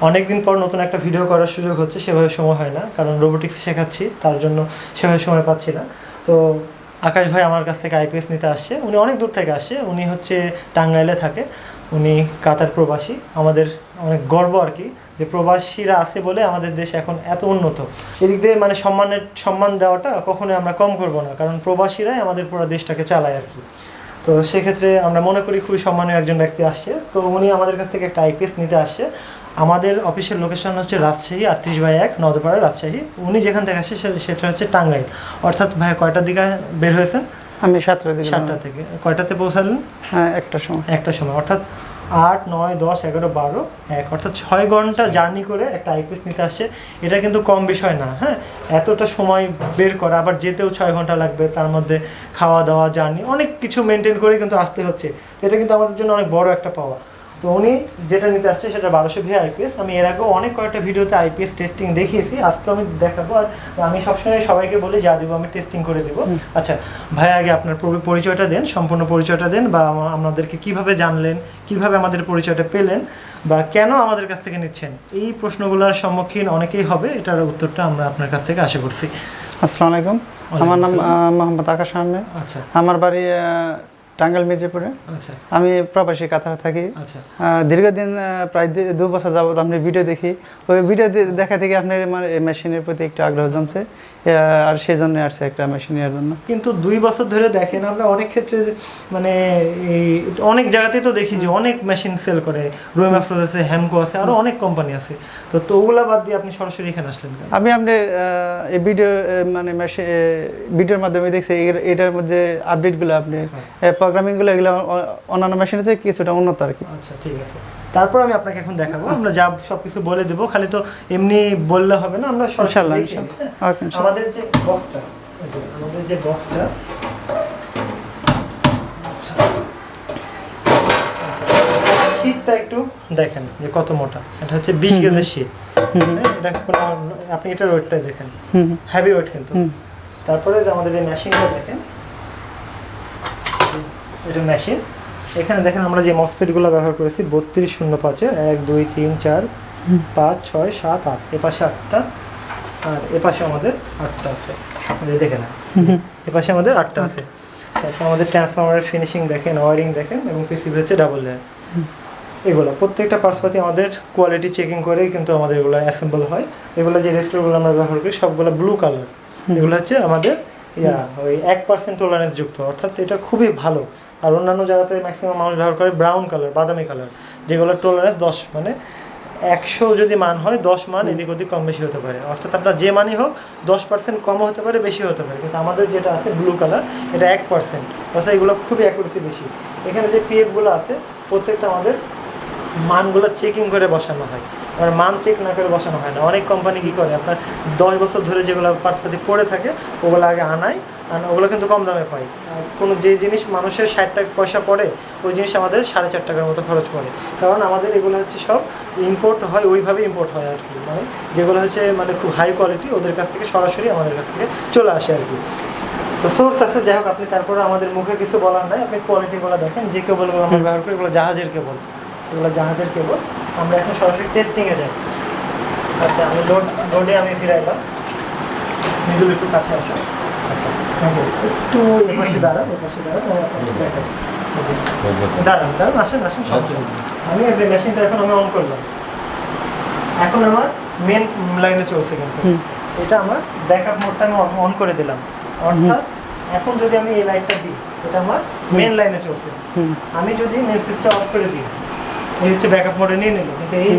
অনেকদিন পর নতুন একটা ভিডিও করার সুযোগ হচ্ছে, সেভাবে সময় হয় না। কারণ রোবোটিক্স শেখাচ্ছি, তার জন্য সেভাবে সময় পাচ্ছি না। তো আকাশ ভাই আমার কাছ থেকে আইপিএস নিতে আসছে। উনি অনেক দূর থেকে আসছে। উনি হচ্ছে টাঙ্গাইলে থাকে। উনি কাতার প্রবাসী। আমাদের অনেক গর্ব আর কি যে প্রবাসীরা আছে বলে আমাদের দেশ এখন এত উন্নত। এদিক দিয়ে মানে সম্মানের, সম্মান দেওয়াটা কখনোই আমরা কম করব না। কারণ প্রবাসীরাই আমাদের পুরো দেশটাকে চালায় আর কি। তো সেক্ষেত্রে আমরা মনে করি খুবই সম্মানীয় একজন ব্যক্তি আসছে। তো উনি আমাদের কাছ থেকে একটা আইপিএস নিতে আসছে। আমাদের অফিসের লোকেশন হচ্ছে রাজশাহী আটত্রিশ বাই এক নদপাড়া রাজশাহী। উনি যেখান থেকে আসছে সেটা হচ্ছে টাঙ্গাইল। অর্থাৎ ভাই কয়টার দিকে বের হয়েছেন? আমি সাতটা দিকে সাতটা থেকে। কয়টাতে পৌঁছালেন? হ্যাঁ একটা সময়। একটা সময়। অর্থাৎ আট নয় দশ এগারো বারো এক। অর্থাৎ ছয় ঘণ্টা জার্নি করে একটা আইপিএস নিতে আসছে। এটা কিন্তু কম বিষয় না হ্যাঁ? এতটা সময় বের করা আবার যেতেও ছয় ঘণ্টা লাগবে তার মধ্যে খাওয়া দাওয়া জার্নি অনেক কিছু মেনটেন করে কিন্তু আসতে হচ্ছে। এটা কিন্তু আমাদের জন্য অনেক বড় একটা পাওয়া। তো উনি যেটা নিতে আসছে সেটা বারোশো ভি আইপিএস আমি এর আগেও অনেক কয়েকটা ভিডিওতে আইপিএস টেস্টিং দেখিয়েছি আজকে আমি দেখাবো। আর আমি সবসময় সবাইকে বলি যা দেবো আমি টেস্টিং করে দেবো। আচ্ছা ভাই আগে আপনার পরিচয়টা দেন সম্পূর্ণ পরিচয়টা দেন বা আমাদেরকে কীভাবে জানলেন কীভাবে আমাদের পরিচয়টা পেলেন বা কেন আমাদের কাছ থেকে নিচ্ছেন? এই প্রশ্নগুলোর সম্মুখীন অনেকেই হবে এটার উত্তরটা আমরা আপনার কাছ থেকে আশা করছি। আসসালামু আলাইকুম। আমার নাম মোহাম্মদ আকাশ আহমেদ। আচ্ছা। আমার বাড়ি টাঙ্গাইল মির্জাপুরে। আচ্ছা। আমি প্রবাসী কাতারে থাকি। আচ্ছা। দীর্ঘদিন প্রায় দু- বছর যাবত আপনি ভিডিও দেখি। ওই ভিডিও দেখা থেকে আপনার মানে এই মেশিনের প্রতি একটু আগ্রহ জমছে। আর সেই জন্য আসছে একটা মেশিন নেওয়ার জন্য। কিন্তু দুই বছর ধরে দেখেন আমরা অনেক ক্ষেত্রে মানে এই অনেক জায়গাতেই তো দেখি যে অনেক মেশিন সেল করে। রুইম আফরোজ আছে হ্যামকো আছে আরও অনেক কোম্পানি আছে। তো তো ওগুলা বাদ দিয়ে আপনি সরাসরি এখানে আসলেন আমি আপনার এই ভিডিও মানে মেশিন ভিডিওর মাধ্যমে দেখছি। এটার মধ্যে আপডেটগুলো আপনি প্রোগ্রামিংগুলো এগুলো অন্যান্য মেশিন আছে কিছুটা উন্নত আর কি। আচ্ছা ঠিক আছে। তারপর আমি আপনাকে এখন দেখাবো। আমরা যা সবকিছু বলে দেবো খালি তো এমনি বললে হবে না আমরা হ্যাঁ? ওকে ইনশাল্লাহ। আমাদের যে বক্সটা আমাদের যে বক্সটা আচ্ছা। শীতটা একটু দেখেন যে কত মোটা। এটা হচ্ছে বিশ গেজের শীত হ্যাঁ, এটা কোনো আপনি এটার ওয়েটটা দেখেন। হ্যাভি ওয়েট কিন্তু। তারপরে যে আমাদের এই মেশিনটা দেখেন এটা মেশিন এখানে দেখেন আমরা যে মসপেটগুলো ব্যবহার করেছি বত্রিশ শূন্য পাঁচের এক দুই তিন চার পাঁচ ছয় সাত আট। এ পাশে আটটা আর এ পাশে আমাদের আটটা আছে। দেখে না এ পাশে আমাদের আটটা আছে। তারপর আমাদের ট্রান্সফরমারের ফিনিশিং দেখেন ওয়ারিং দেখেন এবং পিসিবি হচ্ছে ডাবল লেয়ার এগুলো প্রত্যেকটা পার্সপাতি আমাদের কোয়ালিটি চেকিং করেই কিন্তু আমাদের এগুলো অ্যাসেম্বল হয়। এগুলো যে রেস্টোরগুলো আমরা ব্যবহার করি সবগুলো ব্লু কালার এগুলো হচ্ছে আমাদের ইয়া ওই এক পার্সেন্ট টলারেন্স যুক্ত। অর্থাৎ এটা খুবই ভালো। আর অন্যান্য জায়গাতে ম্যাক্সিমাম মানুষ ব্যবহার করে ব্রাউন কালার বাদামি কালার যেগুলো টলারেন্স দশ মানে একশো যদি মান হয় দশ মান এদিক ওদিক কম বেশি হতে পারে। অর্থাৎ আপনার যে মানই হোক দশ পার্সেন্ট কমও হতে পারে বেশি হতে পারে। কিন্তু আমাদের যেটা আছে ব্লু কালার এটা এক পার্সেন্ট অর্থাৎ এগুলো খুবই অ্যাকুরেসি বেশি। এখানে যে পিএফগুলো আছে প্রত্যেকটা আমাদের মানগুলো চেকিং করে বসানো হয়। আর মান চেক না করে বসানো হয় না। অনেক কোম্পানি কী করে, আপনার দশ বছর ধরে যেগুলো পার্সপাতি পড়ে থাকে, ওগুলো আগে আনায় আর ওগুলো কিন্তু কম দামে পাই কোনো যে জিনিস মানুষের ষাট টাকা পয়সা পড়ে, ওই জিনিস আমাদের সাড়ে চার টাকার মতো খরচ পড়ে। কারণ আমাদের এগুলো হচ্ছে সব ইম্পোর্ট হয়, ওইভাবে ইম্পোর্ট হয় আর কি। মানে যেগুলো হচ্ছে মানে খুব হাই কোয়ালিটি ওদের কাছ থেকে সরাসরি আমাদের কাছ থেকে চলে আসে আর কি। তো সোর্স আছে, যাই হোক, আপনি তারপরে আমাদের মুখে কিছু বলার নাই। আপনি কোয়ালিটিগুলো দেখেন, যে কেবলগুলো আমরা ব্যবহার করি, এগুলো জাহাজের কেবল এগুলো জাহাজের কেবল। আমরা এখন সরাসরি টেস্টিংয়ে যাই। আচ্ছা আমি লোড লোডে আমি ফিরাইলাম। মৃদুল একটু কাছে আসো। আচ্ছা একটু এপাশে দাঁড়ান এপাশে দাঁড়ান দাঁড়ান দাঁড়ান আসেন আসেন নেই। আমি এই যে মেশিনটা এখন আমি অন করলাম। এখন আমার মেন লাইনে চলছে কিন্তু। এটা আমার ব্যাকআপ মোডটা আমি অন করে দিলাম। অর্থাৎ এখন যদি আমি এই লাইটটা দিই এটা আমার মেন লাইনে চলছে। আমি যদি মেন সুইচটা অফ করে দিই এই হচ্ছে ব্যাকআপ মোডে নিয়ে নিল। কিন্তু এই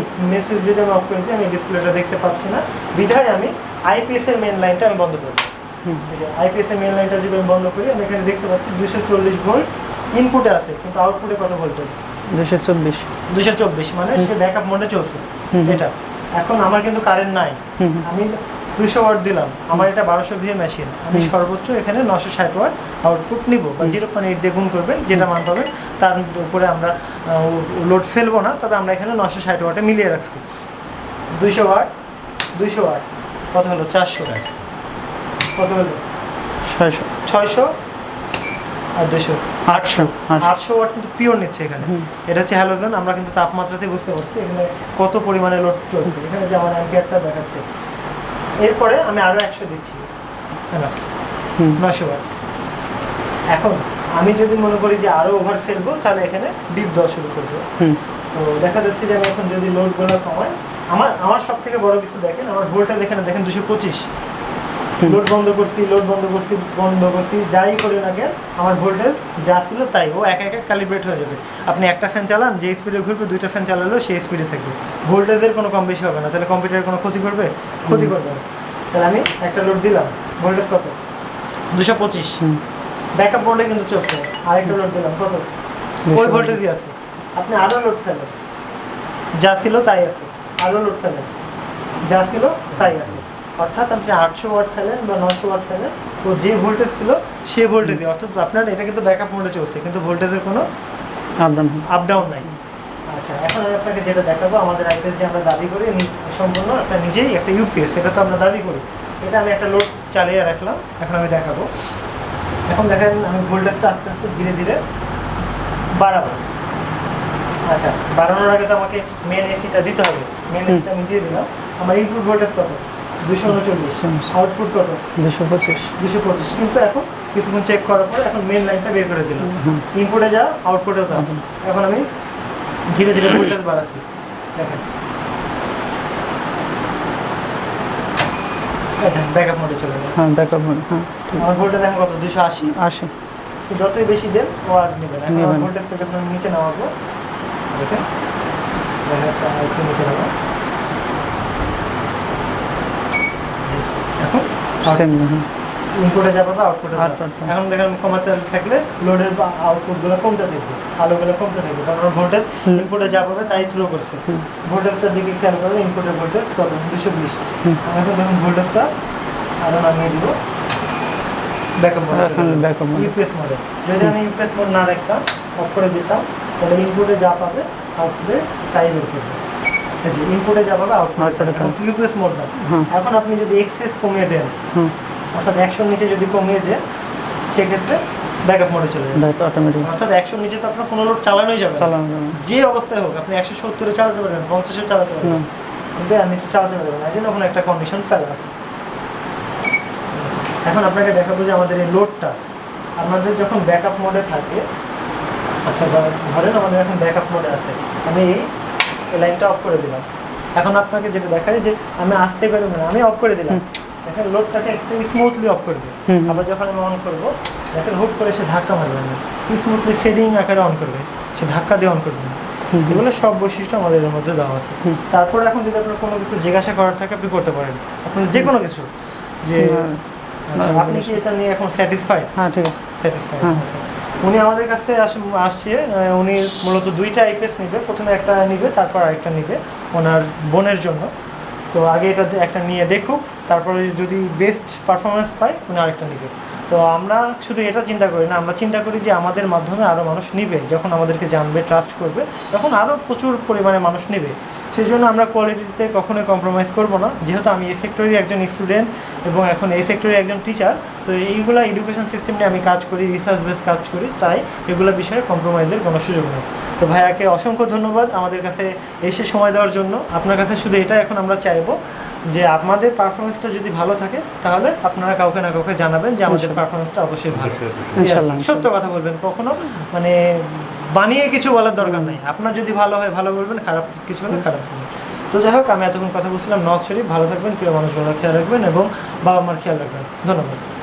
সুইচ যদি আমি অফ করে দিই আমি ডিসপ্লেটা দেখতে পাচ্ছি না। বিধায় আমি আইপিএস এর মেন লাইনটা আমি বন্ধ করি হুম। এই যে আইপিএস এর মেন লাইনটা যদি আমি বন্ধ করি আমি এখানে দেখতে পাচ্ছি দুশো চল্লিশ ভোল্ট ইনপুটে আছে কিন্তু আউটপুটে কত ভোল্টেজ দুশো চব্বিশ। দুশো চব্বিশ মানে সে ব্যাকআপ মোডে চলছে। এটা। এখন আমার কিন্তু কারেন্ট নাই। আমি দুশো ওয়াট দিলাম। আমার এটা বারোশো ভিএ মেশিন। আমি সর্বোচ্চ এখানে নশো ষাট ওয়াট আউটপুট নিব বা জিরো পয়েন্ট এইট দিয়ে গুণ করবেন যেটা মান পাবেন তার উপরে আমরা লোড ফেলব না তবে আমরা এখানে নশো ষাট ওয়াটে মিলিয়ে রাখছি। দুইশো ওয়াট দুইশো ওয়াট। কত হলো? চারশো। কত হলো? ছয়শো। ছয়শো আর দুশো আটশো আটশো। আটশো ওয়াট কিন্তু পিওর নিচ্ছে এখানে। এটা হচ্ছে হ্যালোজেন আমরা কিন্তু তাপমাত্রাতে বুঝতে পারছি এখানে কত পরিমাণে লোড চলছে। এখানে যে আমার অ্যাম্পিয়ারটা দেখাচ্ছে। এরপরে আমি আরও একশো দিচ্ছি। নশো ওয়াট এখন আমি যদি মনে করি যে আরও ওভার ফেলব তাহলে এখানে ডিপ দেওয়া শুরু করব। হুম। তো দেখা যাচ্ছে যে আমি এখন যদি লোডগুলো কমাই আমার আমার সব থেকে বড় কিছু দেখেন আমার ভোল্টেজ এখানে দেখেন দুশো পঁচিশ। লোড বন্ধ করছি লোড বন্ধ করছি বন্ধ করছি যাই করি না কেন আমার ভোল্টেজ যা ছিল তাই ও একা একা ক্যালিব্রেট হয়ে যাবে। আপনি একটা ফ্যান চালান যে স্পিডে ঘুরবে দুইটা ফ্যান চালালেও সেই স্পিডে থাকবে। ভোল্টেজের কোনো কম বেশি হবে না তাহলে কম্পিউটারের কোনো ক্ষতি করবে? ক্ষতি করবে না। তাহলে আমি একটা লোড দিলাম ভোল্টেজ কত? দুশো পঁচিশ। ব্যাকআপ বোর্ডে কিন্তু চলছে আরেকটা লোড দিলাম কত? ওই ভোল্টেজই আছে। আপনি আরও লোড ফেলেন। যা ছিল তাই আছে আরও লোড ফেলেন। যা ছিল তাই আছে। অর্থাৎ আপনি আটশো ওয়াট ফেলেন বা নশো ওয়াট ফেলেন তো যে ভোল্টেজ ছিল সেই ভোল্টেজই অর্থাৎ আপনার এটা কিন্তু ব্যাকআপ মোডে চলছে কিন্তু ভোল্টেজের কোনো আপ ডাউন আপ ডাউন নাই। আচ্ছা এখন আমি আপনাকে যেটা দেখাবো আমাদের আইপিএস যে আমরা দাবি করি সম্পূর্ণ একটা নিজেই একটা ইউপিএস এটা তো আমরা দাবি করি। এটা আমি একটা লোড চালিয়ে রাখলাম এখন আমি দেখাবো। এখন দেখেন আমি ভোল্টেজটা আস্তে আস্তে ধীরে ধীরে বাড়াবো। আচ্ছা বাড়ানোর আগে তো আমাকে মেন এসিটা দিতে হবে। মেন। এসিটা আমি দিয়ে দিলাম। আমার ইনপুট ভোল্টেজ কত? দুশো উনচল্লিশ। আউটপুট কত? দুশো পঁচিশ। দুশো পঁচিশ। কিন্তু এখন কিছুক্ষণ চেক করার পরে এখন মেন লাইনটা বের করে দিলাম। ইনপুটে যা আউটপুটেও তা। এখন আমি ধীরে ধীরে ভোল্টেজ বাড়াচ্ছি। দেখেন। ব্যাকআপ মোডে চলে গেল। হ্যাঁ ব্যাকআপ হ্যাঁ ঠিক। আমার ভোল্টেজ এখন কত? দুশো আশি। আশি। যতই বেশি দেন ও আর নেবে না। ভোল্টেজটা যখন আমি নিচে নামাবো দেখেন। দেখা যাচ্ছে নিচে নামা জি, এখন সেম ইনপুটে যা পাবে আউটপুটে। এখন দেখেন কমাতে থাকলে লোডের আউটপুটগুলো কমতে থাকবে আলোগুলো কমতে থাকবে। কারণ ভোল্টেজ ইনপুটে যা পাবে তাই থ্রো করছে। ভোল্টেজটার দিকে খেয়াল করবেন ইনপুটের ভোল্টেজ কত? দুশো বিশ। এখন দেখুন ভোল্টেজটা আরও নামিয়ে দিব। Backup mode। ইউপিএস মোডে যদি আমি ইউপিএস মোড না রাখতাম অফ করে দিতাম তাহলে ইনপুটে যা পাবে আউটপুটে তাই বের করবে। যে ইনপুটে যা পাবে Output এ আউটপুটে ইউপিএস মোড না। হুম এখন আপনি যদি এক্সেস কমিয়ে দেন অর্থাৎ একশোর নিচে যদি কমিয়ে দেন সেক্ষেত্রে ব্যাকআপ মোডে চলে যাবে। অটোমেটিক অর্থাৎ একশোর নিচে তো আপনার কোনো লোড চালানোই যাবে চালানো যাবে যে অবস্থায় হোক আপনি একশো সত্তরে চালাতে পারবেন পঞ্চাশে চালাতে পারবেন। কিন্তু আর নিচে চালাতে পারবেন না। এই জন্য ওখানে একটা কন্ডিশন ফেলা আছে। এখন আপনাকে দেখাবো যে আমাদের এই লোডটা আমাদের যখন ব্যাকআপ মোডে থাকে আচ্ছা ধরেন আমাদের এখন ব্যাকআপ মোডে আছে। আমি এই লাইনটা অফ করে দিলাম। এখন আপনাকে যেটা দেখায় যে আমি আসতে পারি না আমি অফ করে দিলাম। দেখেন লোডটাকে একটু স্মুথলি অফ করবে। আবার যখন আমি অন করব দেখেন হুট করে সে ধাক্কা মারবে না। স্মুথলি ফেডিং আকারে অন করবে। সে ধাক্কা দিয়ে অন করবে না। এগুলো সব বৈশিষ্ট্য আমাদের এর মধ্যে দেওয়া আছে। তারপর এখন যদি আপনার কোনো কিছু জিজ্ঞাসা করার থাকে আপনি করতে পারেন। আপনার যে কোনো কিছু। যে। আচ্ছা আপনি কি এটা নিয়ে এখন স্যাটিসফাইড হ্যাঁ ঠিক আছে। স্যাটিসফাইড হ্যাঁ। আচ্ছা। উনি আমাদের কাছে আস- আসছে উনি মূলত দুইটা আইপিএস নেবে, প্রথমে একটা নিবে, তারপর আরেকটা নিবে ওনার বোনের জন্য। তো আগে এটা একটা নিয়ে দেখুক, তারপরে যদি বেস্ট পারফরমেন্স পায়, উনি আরেকটা নিবে। তো আমরা শুধু এটা চিন্তা করি না, আমরা চিন্তা করি যে আমাদের মাধ্যমে আরও মানুষ নিবে, যখন আমাদেরকে জানবে ট্রাস্ট করবে, তখন আরও প্রচুর পরিমাণে মানুষ নেবে। সেই জন্য আমরা কোয়ালিটিতে কখনোই কম্প্রোমাইজ করব না। যেহেতু আমি এই সেক্টরের একজন স্টুডেন্ট এবং এখন এই সেক্টরের একজন টিচার তো এইগুলো এডুকেশন সিস্টেম নিয়ে আমি কাজ করি রিসার্চ বেস কাজ করি তাই এগুলো বিষয়ে কম্প্রোমাইজের কোনো সুযোগ নেই। তো ভাইয়াকে অসংখ্য ধন্যবাদ আমাদের কাছে এসে সময় দেওয়ার জন্য। আপনার কাছে শুধু এটা এখন আমরা চাইব যে আমাদের পারফরমেন্সটা যদি ভালো থাকে তাহলে আপনারা কাউকে না কাউকে জানাবেন যে আমাদের পারফরমেন্সটা অবশ্যই ভালো। সত্য কথা বলবেন কখনো? মানে বানিয়ে কিছু বলার দরকার নাই। আপনার যদি ভালো হয়, ভালো বলবেন, খারাপ কিছু হলে খারাপ বলবেন। তো যাই হোক, আমি এতক্ষণ কথা বলছিলাম। নওয়াজ শরীফ, ভালো থাকবেন, প্রিয় মানুষ, ভালো খেয়াল রাখবেন এবং বাবা মার খেয়াল রাখবেন। ধন্যবাদ।